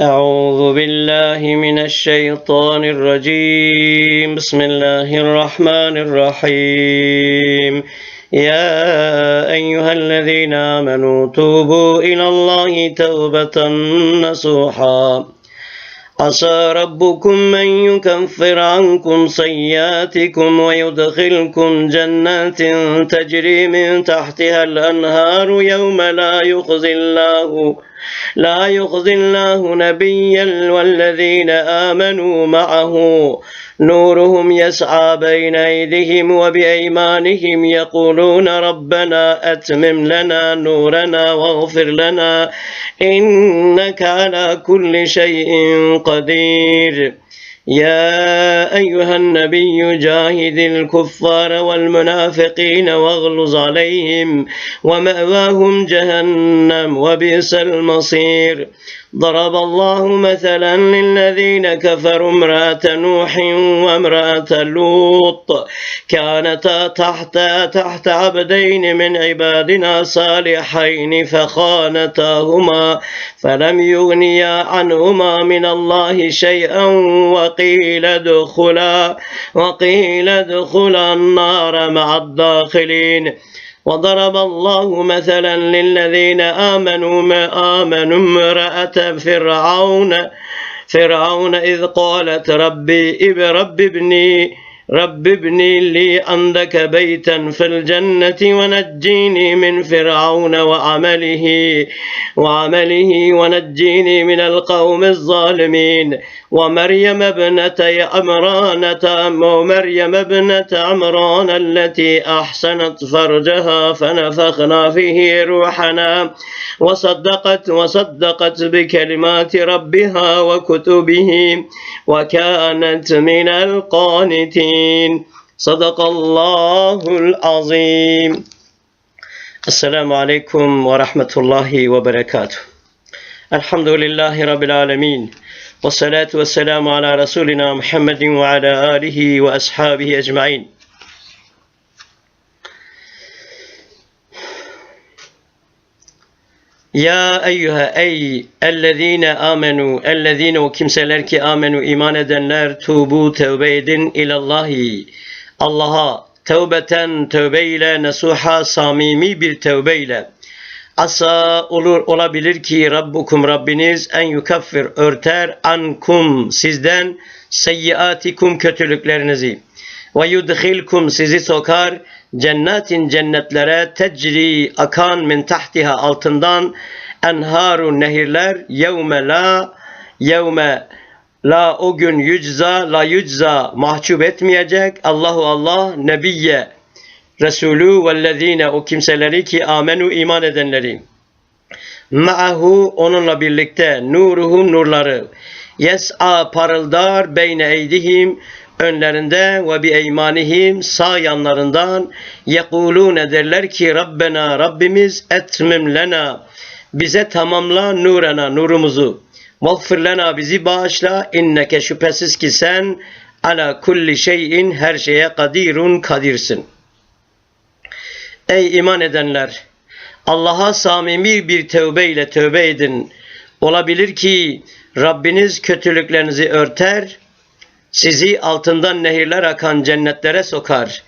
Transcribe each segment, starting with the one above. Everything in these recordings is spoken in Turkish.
أعوذ بالله من الشيطان الرجيم. بسم الله الرحمن الرحيم. يا أيها الذين آمنوا توبوا إلى الله توبة نصوحا. عسى ربكم أن يكفر عنكم سيئاتكم ويدخلكم جنات تجري من تحتها الأنهار يوم لا يخزي الله لا يخزي الله نبيا والذين آمنوا معه. نورهم يسعى بين أيديهم وبأيمانهم يقولون ربنا أتمم لنا نورنا واغفر لنا إنك على كل شيء قدير. يا أيها النبي جاهد الكفار والمنافقين واغلظ عليهم ومأواهم جهنم وبئس المصير. ضرب الله مثلا للذين كفروا امرأة نوح وامرأة لوط. كانتا تحت تحت عبدين من عبادنا صالحين فخانتاهما فلم يغنيا عنهما من الله شيئا وقيل ادخلا وقيل ادخلا النار مع الداخلين. وضرب الله مثلا للذين آمنوا ما آمنوا امرأة فرعون فرعون إذ قالت ربي إب رب ابني رب ابني لي عندك بيتا في الجنة ونجيني من فرعون وعمله وعمله ونجيني من القوم الظالمين. ومريم ابنة عمران ومريم ابنة عمران التي أحسنت فرجها فنفخنا فيه روحنا. وصدقت وصدقت بكلمات ربها وكتبه وكانت من القانتين. صدق الله العظيم السلام عليكم ورحمة الله وبركاته الحمد لله رب العالمين والصلاة والسلام على رسولنا محمد وعلى آله وأصحابه أجمعين Ya eyyühe ey ellezine amenu ellezine o kimseler ki amenu iman edenler tubu tevbe edin ilallahi Allah'a tevbeten tövbe ile nesuha samimi bir tövbe ile. Asa olur olabilir ki Rabbukum Rabbiniz en yukaffir örter ankum sizden seyyiatikum kötülüklerinizi. Ve yudkhilkum sizi sokar cennetin cennetlere tecri akan min tahtiha altından enharu nehirler yevme la yevme la o gün yücza la yücza mahcup etmeyecek. Allahu Allah nebiyye Resulü vellezine o kimseleri ki amenu iman edenleri. Ma'ahu onunla birlikte nuruhum nurları. Yes'a parıldar beyne eydihim önlerinde ve bi eymanihim sağ yanlarından yekulun ederler ki Rabbena Rabbimiz etmim lena bize tamamla nurena nurumuzu mağfir lena bizi bağışla inneke şüphesiz ki sen ala kulli şeyin her şeye kadirun kadirsin. Ey iman edenler! Allah'a samimi bir tövbe ile tövbe edin. Olabilir ki Rabbiniz kötülüklerinizi örter, sizi altından nehirler akan cennetlere sokar.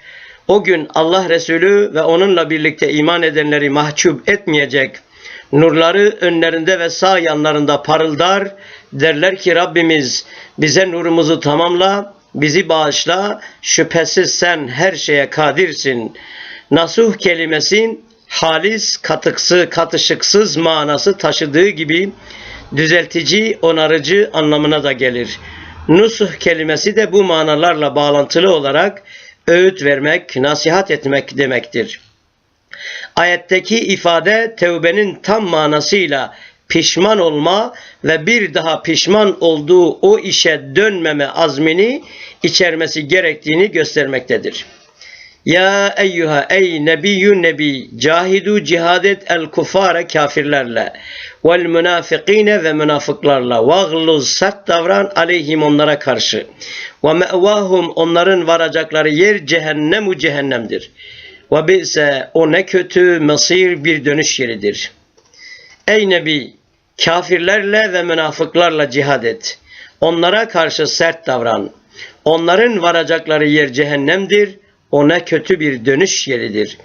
O gün Allah Resulü ve onunla birlikte iman edenleri mahcup etmeyecek. Nurları önlerinde ve sağ yanlarında parıldar. Derler ki Rabbimiz bize nurumuzu tamamla, bizi bağışla. Şüphesiz sen her şeye kadirsin. Nasuh kelimesi halis, katıksı, katışıksız manası taşıdığı gibi düzeltici, onarıcı anlamına da gelir. Nusuh kelimesi de bu manalarla bağlantılı olarak öğüt vermek, nasihat etmek demektir. Ayetteki ifade tevbenin tam manasıyla pişman olma ve bir daha pişman olduğu o işe dönmeme azmini içermesi gerektiğini göstermektedir. Ya eyyuha ey nebiyyü nebi cahidu cihadet el kufare kafirlerle vel münafikine ve münafıklarla vagluz sert davran aleyhim onlara karşı ve me'vahum onların varacakları yer cehennemu cehennemdir. Ve bi'se o ne kötü mesir bir dönüş yeridir. Ey Nebi Kafirlerle ve münafıklarla cihad et. Onlara karşı sert davran. Onların varacakları yer cehennemdir. O ne kötü bir dönüş yeridir.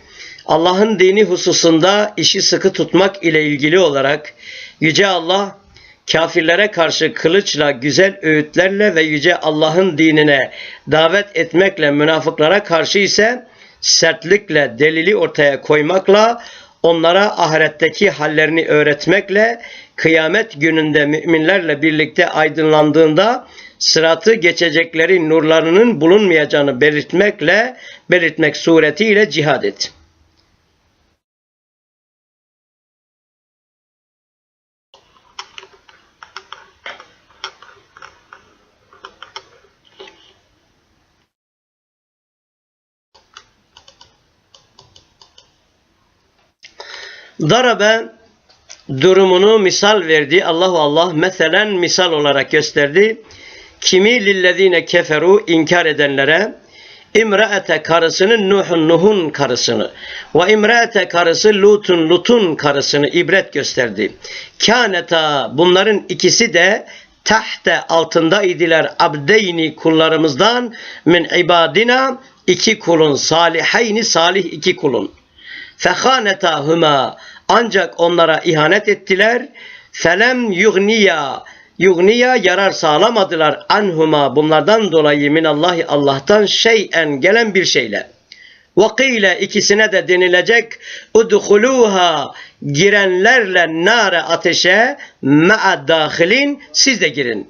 Allah'ın dini hususunda işi sıkı tutmak ile ilgili olarak Yüce Allah kafirlere karşı kılıçla, güzel öğütlerle ve Yüce Allah'ın dinine davet etmekle münafıklara karşı ise sertlikle, delili ortaya koymakla, onlara ahiretteki hallerini öğretmekle, kıyamet gününde müminlerle birlikte aydınlandığında sıratı geçecekleri nurlarının bulunmayacağını belirtmekle, belirtmek suretiyle cihad et. Darabe durumunu misal verdi. Allahu Allah meselen misal olarak gösterdi. Kimi lillezine keferu inkar edenlere İmraate karısını Nuh'un Nuh'un karısını ve imraate karısı Lut'un Lut'un karısını ibret gösterdi. Kâneta bunların ikisi de tahte altında idiler abdeyni kullarımızdan min ibadina iki kulun salihayni salih iki kulun. Fehanetahuma ancak onlara ihanet ettiler. Felem yugniya yugniya yarar sağlamadılar anhuma bunlardan dolayı minallahi Allah'tan şeyen gelen bir şeyle. Vakile ikisine de denilecek udhuluha girenlerle nare ateşe ma'a dahilin siz de girin.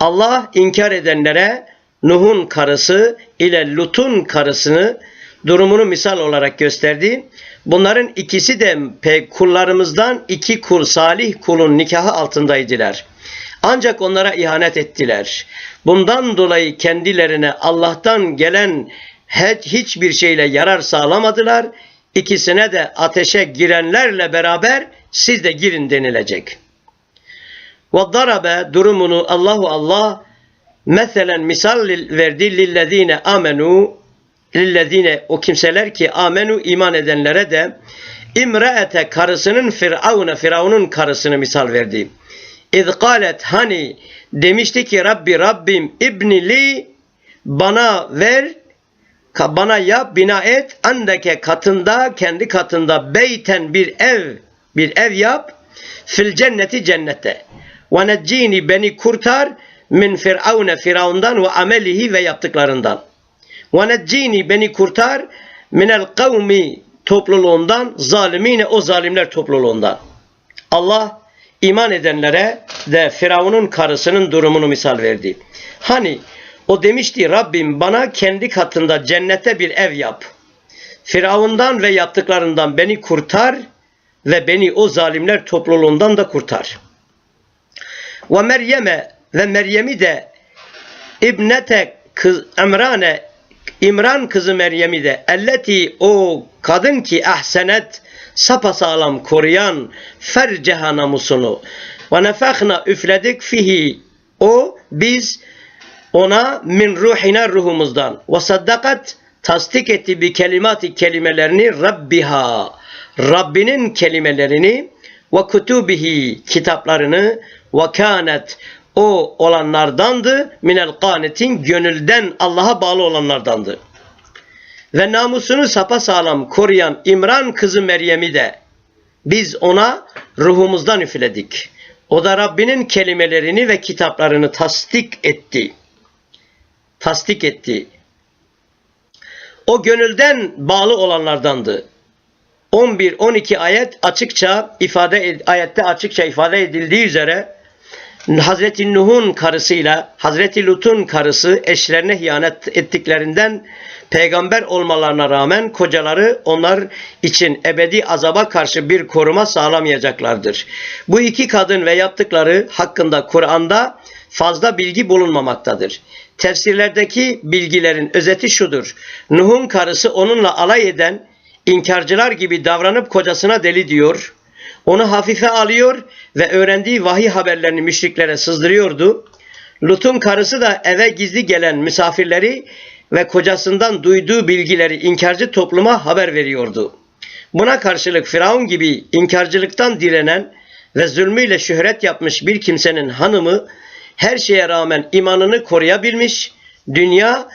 Allah inkar edenlere Nuh'un karısı ile Lut'un karısını durumunu misal olarak gösterdi. Bunların ikisi de kullarımızdan iki kul salih kulun nikahı altındaydılar. Ancak onlara ihanet ettiler. Bundan dolayı kendilerine Allah'tan gelen hiçbir şeyle yarar sağlamadılar. İkisine de ateşe girenlerle beraber siz de girin denilecek. Ve darabe durumunu Allahu Allah meselen misal verdi lillezine amenu lillezine o kimseler ki amenu iman edenlere de imraete karısının firavuna firavunun karısını misal verdi. İz kalet hani demişti ki Rabbi Rabbim ibni li bana ver bana yap bina et andake katında kendi katında beyten bir ev bir ev yap fil cenneti cennette ve neccini beni kurtar min firavune firavundan ve amelihi ve yaptıklarından ve neccini beni kurtar minel kavmi topluluğundan zalimine o zalimler topluluğundan. Allah iman edenlere de Firavun'un karısının durumunu misal verdi. Hani o demişti Rabbim bana kendi katında cennete bir ev yap. Firavundan ve yaptıklarından beni kurtar ve beni o zalimler topluluğundan da kurtar. Ve Meryem'e ve Meryem'i de İbnete kız Emrane İmran kızı Meryem'i de elleti o kadın ki ahsenet sapasağlam koruyan ferceha namusunu. Ve nefahna üfledik fihi. O biz ona min ruhina ruhumuzdan. Ve saddakat tasdik etti bir kelimati kelimelerini Rabbiha. Rabbinin kelimelerini ve kutubihi kitaplarını ve kanet o olanlardandı. Minel kanetin gönülden Allah'a bağlı olanlardandı. Ve namusunu sapasağlam koruyan İmran kızı Meryem'i de biz ona ruhumuzdan üfledik. O da Rabbinin kelimelerini ve kitaplarını tasdik etti. Tasdik etti. O gönülden bağlı olanlardandı. 11-12 ayet açıkça ifade ayette açıkça ifade edildiği üzere Hazreti Nuh'un karısıyla Hazreti Lut'un karısı eşlerine hıyanet ettiklerinden peygamber olmalarına rağmen kocaları onlar için ebedi azaba karşı bir koruma sağlamayacaklardır. Bu iki kadın ve yaptıkları hakkında Kur'an'da fazla bilgi bulunmamaktadır. Tefsirlerdeki bilgilerin özeti şudur. Nuh'un karısı onunla alay eden inkarcılar gibi davranıp kocasına deli diyor onu hafife alıyor ve öğrendiği vahiy haberlerini müşriklere sızdırıyordu. Lut'un karısı da eve gizli gelen misafirleri ve kocasından duyduğu bilgileri inkarcı topluma haber veriyordu. Buna karşılık Firavun gibi inkarcılıktan direnen ve zulmüyle şöhret yapmış bir kimsenin hanımı her şeye rağmen imanını koruyabilmiş, dünya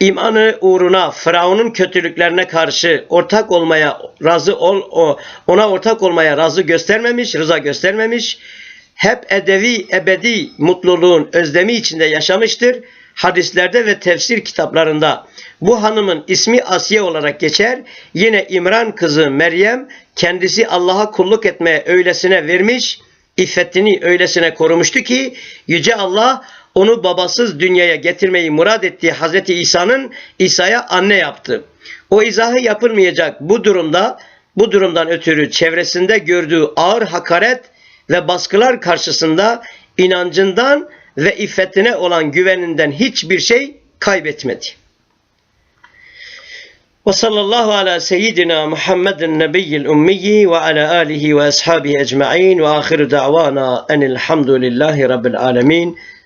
imanı uğruna Firavun'un kötülüklerine karşı ortak olmaya razı ol ona ortak olmaya razı göstermemiş, rıza göstermemiş. Hep edevi ebedi mutluluğun özlemi içinde yaşamıştır. Hadislerde ve tefsir kitaplarında bu hanımın ismi Asiye olarak geçer. Yine İmran kızı Meryem kendisi Allah'a kulluk etmeye öylesine vermiş, iffetini öylesine korumuştu ki yüce Allah onu babasız dünyaya getirmeyi murad ettiği Hazreti İsa'nın İsa'ya anne yaptı. O izahı yapılmayacak bu durumda bu durumdan ötürü çevresinde gördüğü ağır hakaret ve baskılar karşısında inancından ve iffetine olan güveninden hiçbir şey kaybetmedi. Ve sallallahu ala seyyidina Muhammedin nebiyyil ummiyi ve ala alihi ve ashabihi ecma'in ve ahiru da'vana enilhamdülillahi rabbil alemin.